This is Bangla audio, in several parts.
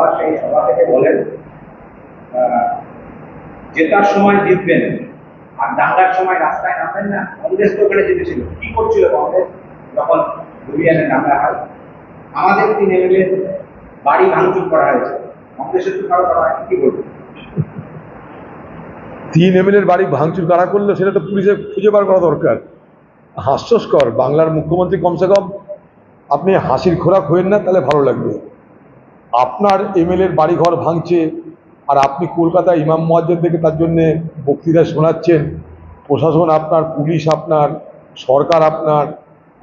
সভা সেই সভা থেকে বলেন জেতার সময় জিতবেন আর দাঙ্গার সময় রাস্তায় নামবেন না, কংগ্রেস তো ওখানে জিতেছিল। কি করছিল কংগ্রেস? যখন দাঙ্গা হয়, আমাদের তিন এমএলএ বাড়ি ভাঙচুর করা হয়েছে। কংগ্রেসের তো কারও করা কি বলব? তিন বাড়ি ভাঙচুর কারা করল সেটা তো পুলিশে খুঁজে বার করা দরকার। হাস্যস্কর, বাংলার মুখ্যমন্ত্রী কমসে কম, আপনি হাসির খোরাক হইন না, তাহলে ভালো লাগবে। আপনার এমএলএর বাড়িঘর ভাঙছে আর আপনি কলকাতা ইমাম মহাজ্জেদকে তার জন্যে বক্তৃতা শোনাচ্ছেন, প্রশাসন আপনার, পুলিশ আপনার, সরকার আপনার,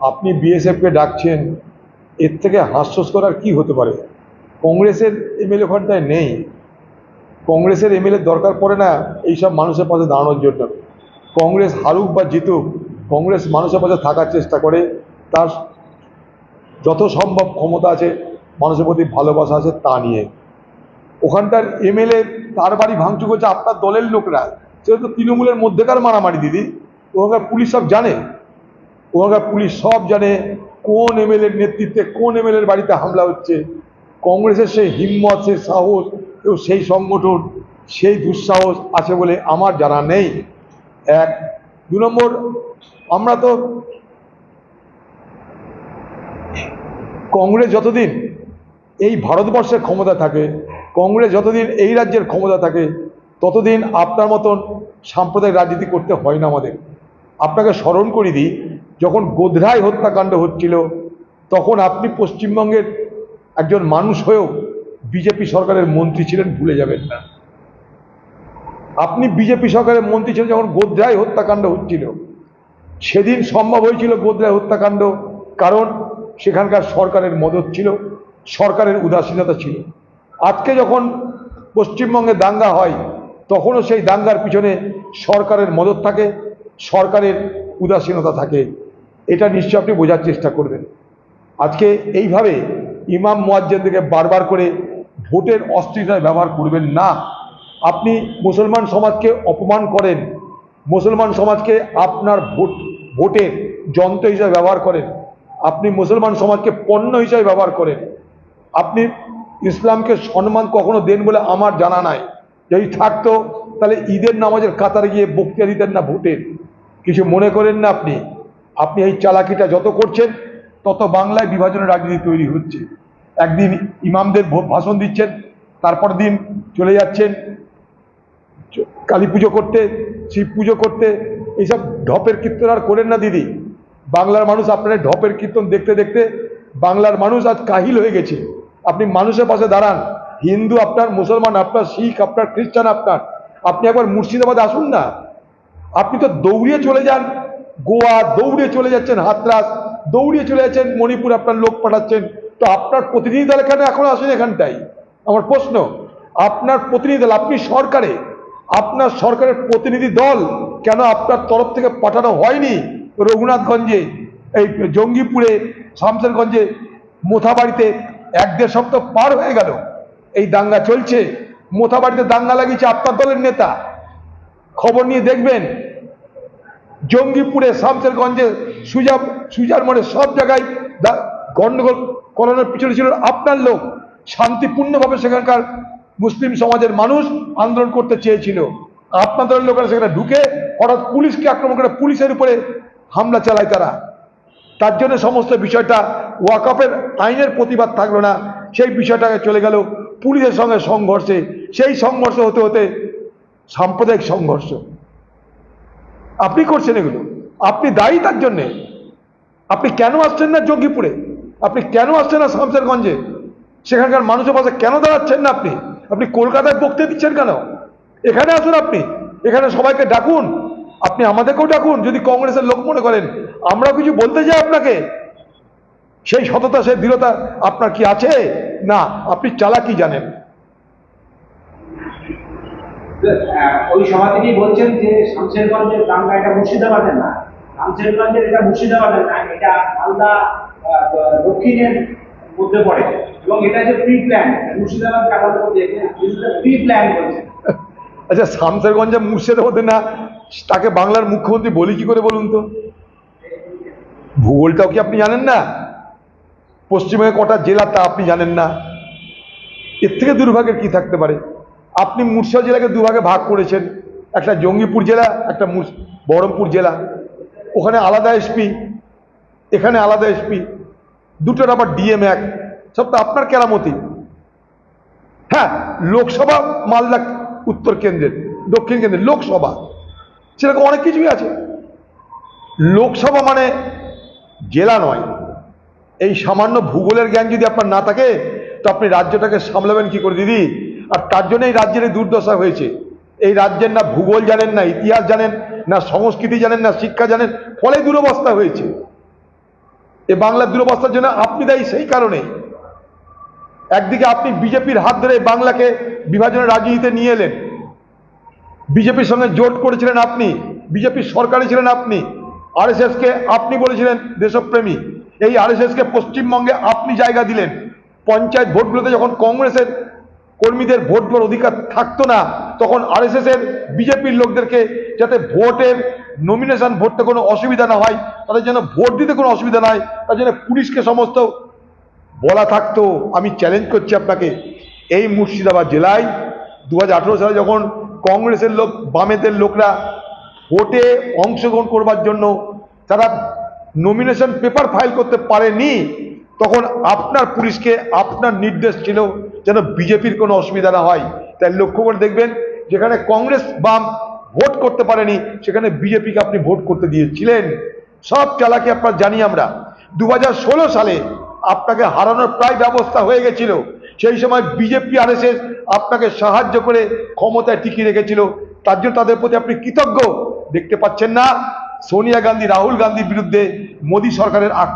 আপনি বিএসএফকে ডাকছেন, এর থেকে হাস্যস্কর আর কী হতে পারে? কংগ্রেসের এমএলএ ওখানটায় নেই। কংগ্রেসের এমএলএ দরকার পড়ে না এইসব মানুষের পাশে দাঁড়ানোর জন্য। কংগ্রেস হারুক বা জিতুক, কংগ্রেস মানুষের পাশে থাকার চেষ্টা করে, তার যত সম্ভব ক্ষমতা আছে মানুষের প্রতি ভালোবাসা আছে তা নিয়ে। ওখানটার এমএলএ তার বাড়ি ভাঙচুর করছে, আপনার দলের লোকরা। সেটা তো তৃণমূলের মধ্যেকার মারামারি, দিদি। ওখানকার পুলিশ সব জানে। ওখানকার পুলিশ সব জানে কোন এমএলএর নেতৃত্বে কোন এমএলএর বাড়িতে হামলা হচ্ছে। কংগ্রেসের সেই হিম্মত, সেই সাহস, এবং সেই সংগঠন, সেই দুঃসাহস আছে বলে আমার জানা নেই। এক, দু নম্বর, আমরা তো কংগ্রেস যতদিন এই ভারতবর্ষের ক্ষমতা থাকে, কংগ্রেস যতদিন এই রাজ্যের ক্ষমতা থাকে, ততদিন আপনার মতন সাম্প্রদায়িক রাজনীতি করতে হয় না আমাদের। আপনাকে স্মরণ করি দিই, যখন গোধরায় হত্যাকাণ্ড হচ্ছিল, তখন আপনি পশ্চিমবঙ্গের একজন মানুষ হয়েও বিজেপি সরকারের মন্ত্রী ছিলেন ভুলে যাবেন না। আপনি বিজেপি সরকারের মন্ত্রী ছিলেন যখন গোধরায় হত্যাকাণ্ড হচ্ছিল। সেদিন সম্ভব হয়েছিল গোধরায় হত্যাকাণ্ড, কারণ সেখানকার সরকারের মদত ছিল। সরকারের উদাসীনতা ছিল। আজকে যখন পশ্চিমবঙ্গে দাঙ্গা হয়, তখনও সেই দাঙ্গার পিছনে সরকারের মদত থাকে, সরকারের উদাসীনতা থাকে। এটা নিশ্চয় আপনি বোঝার চেষ্টা করবেন। আজকে এইভাবে ইমাম মোয়াজ্জেদকে বারবার করে ভোটের অস্ত্রিতায় ব্যবহার করবেন না। আপনি মুসলমান সমাজকে অপমান করেন, মুসলমান সমাজকে আপনার ভোট, ভোটের যন্ত্র হিসাবে ব্যবহার করেন, আপনি মুসলমান সমাজকে পণ্য হিসাবে ব্যবহার করেন আপনি ইসলামকে সম্মান কখনো দেন বলে আমার জানা নাই। যদি থাকতো, তাহলে ঈদের নামাজের কাতারে গিয়ে বক্তৃতা দিতেন না ভোটের কিছু মনে করেন না আপনি? আপনি এই চালাকিটা যত করছেন, তত বাংলায় বিভাজনের রাজনীতি তৈরি হচ্ছে। একদিন ইমামদের ভাষণ দিচ্ছেন, তারপর দিন চলে যাচ্ছেন, কালী পুজো করতে, শিব পুজো করতে। এইসব ঢপের কীর্তন আর করেন না দিদি। বাংলার মানুষ আপনার ঢপের কীর্তন দেখতে দেখতে বাংলার মানুষ আজ কাহিল হয়ে গেছে। আপনি মানুষের পাশে দাঁড়ান। হিন্দু আপনার, মুসলমান আপনার, শিখ আপনার, খ্রিস্টান আপনার। আপনি একবার মুর্শিদাবাদে আসুন না। আপনি তো দৌড়িয়ে চলে যান। গোয়া দৌড়িয়ে চলে যাচ্ছেন হাতরাস, দৌড়িয়ে চলে যাচ্ছেন মণিপুর আপনার লোক পাঠাচ্ছেন। তো আপনার প্রতিনিধি দল এখানে এখন আসেন এখানটাই। আমার প্রশ্ন, আপনার প্রতিনিধি দল, আপনি সরকারে, আপনার সরকারের প্রতিনিধি দল কেন আপনার তরফ থেকে পাঠানো হয়নি রঘুনাথগঞ্জে, এই জঙ্গিপুরে, শামসেরগঞ্জে, মোথাবাড়িতে? এক দেড় সপ্তাহ পার হয়ে গেল। এই দাঙ্গা চলছে। মোথাবাড়িতে দাঙ্গা লাগিয়েছে আপনার দলের নেতা। খবর নিয়ে দেখবেন, জঙ্গিপুরে, শামসেরগঞ্জে সুজা সুজার মোড়ে সব জায়গায় গন্ডগোল করানোর পিছনে ছিল আপনার লোক। শান্তিপূর্ণভাবে সেখানকার মুসলিম সমাজের মানুষ আন্দোলন করতে চেয়েছিল। আপনাদের লোকেরা সেখানে ঢুকে হঠাৎ পুলিশকে আক্রমণ করে পুলিশের উপরে হামলা চালায় তারা। তার জন্য সমস্ত বিষয়টা ওয়াকফের আইনের প্রতিবাদ থাকল না। সেই বিষয়টাকে চলে গেল পুলিশের সঙ্গে সংঘর্ষে। সেই সংঘর্ষ হতে হতে সাম্প্রদায়িক সংঘর্ষ। আপনি করছেন এগুলো। আপনি দায়ী তার জন্যে। আপনি কেন আসছেন না যোগীপুরে আপনি কেন আসছেন না শামসেরগঞ্জে? সেখানকার মানুষের পাশে কেন দাঁড়াচ্ছেন না আপনি? আপনি কলকাতায় বক্তৃতা দিচ্ছেন কেন? এখানে আসুন আপনি। এখানে সবাইকে ডাকুন। আপনি আমাদেরকেও ডাকুন যদি কংগ্রেসের লোক মনে করেন। আমরাও কিছু বলতে যাই আপনাকে। সেই সততা সেই দৃঢ়তা আপনার কি আছে? না আপনি চালাকি জানেন। আহ, ওই সভা থেকেই বলছেন যে শামশেরগঞ্জের দাঙ্গা এটা মুর্শিদাবাদের না। শামশেরগঞ্জের এটা মুর্শিদাবাদের না এটা মালদা দক্ষিণের মধ্যে পড়ে। এবং এটা যে pre plan Murshidabad pre plan বলছে আচ্ছা শামসেরগঞ্জে মুর্শিদাবাদে না, তাকে বাংলার মুখ্যমন্ত্রী বলি কি করে বলুন তো? ভূগোলটাও কি আপনি জানেন না? পশ্চিমবঙ্গে কটা জেলা তা আপনি জানেন না? এর থেকে দুর্ভাগ্যের কি থাকতে পারে? আপনি মুর্শিদাবাদ জেলাকে দুভাগে ভাগ করেছেন। একটা জঙ্গিপুর জেলা, একটা বহরমপুর জেলা। ওখানে আলাদা এসপি এখানে আলাদা এসপি দুটোর আবার ডিএম এক। সব তো আপনার কেরামতি। হ্যাঁ লোকসভা মালদা উত্তর কেন্দ্রের, দক্ষিণ কেন্দ্রের, লোকসভা। সেরকম অনেক কিছুই আছে। লোকসভা মানে জেলা নয়। এই সামান্য ভূগোলের জ্ঞান যদি আপনার না থাকে, তো আপনি রাজ্যটাকে সামলাবেন কি করে দিদি? আর তার জন্য এই রাজ্যের দুর্দশা হয়েছে। এই রাজ্যের না ভূগোল জানেন, না ইতিহাস জানেন, না সংস্কৃতি জানেন, না শিক্ষা জানেন, ফলে দুরবস্থা হয়েছে। এ বাংলার দুরবস্থার জন্য আপনি দায়ী সেই কারণে একদিকে আপনি বিজেপির হাত ধরে বাংলাকে বিভাজনের রাজনীতিতে নিয়ে এলেন। বিজেপির সঙ্গে জোট করেছিলেন আপনি বিজেপির সরকারে ছিলেন আপনি আর আরএসএসকে আপনি বলেছিলেন দেশপ্রেমী, এই আর আরএসএসকে পশ্চিমবঙ্গে আপনি জায়গা দিলেন। পঞ্চায়েত ভোটগুলোতে যখন কংগ্রেসের কর্মীদের ভোট দেওয়ার অধিকার থাকতো না, তখন আরএসএস এর বিজেপির লোকদেরকে যাতে ভোটের নমিনেশন ভোটতে কোনো অসুবিধা না হয়, তাদের জন্য ভোট দিতে কোনো অসুবিধা না হয় তার জন্য পুলিশকে সমস্ত বলা থাকতো, আমি চ্যালেঞ্জ করছি আপনাকে। এই মুর্শিদাবাদ জেলায় দু হাজার আঠেরো সালে যখন কংগ্রেসের লোক, বামেদের লোকরা ভোটে অংশগ্রহণ করবার জন্য তারা নমিনেশন পেপার ফাইল করতে পারেনি, তখন আপনার পুলিশকে আপনার নির্দেশ ছিল যেন বিজেপির কোনো অসুবিধা না হয়। তাই লক্ষ্য করে দেখবেন, যেখানে কংগ্রেস বাম ভোট করতে পারেনি, সেখানে বিজেপিকে আপনি ভোট করতে দিয়েছিলেন। সব চালাকি আপনার জানি আমরা। দু হাজার ষোলো সালে আপনাকে হারানোর প্রায় ব্যবস্থা হয়ে গেছিল। সেই সময় বিজেপি, আরএসএস আপনাকে সাহায্য করে ক্ষমতায় টিকিয়ে রেখেছিল। তার জন্য তাদের প্রতি আপনি কৃতজ্ঞ। দেখতে পাচ্ছেন না, সোনিয়া গান্ধী, রাহুল গান্ধীর বিরুদ্ধে মোদী সরকারের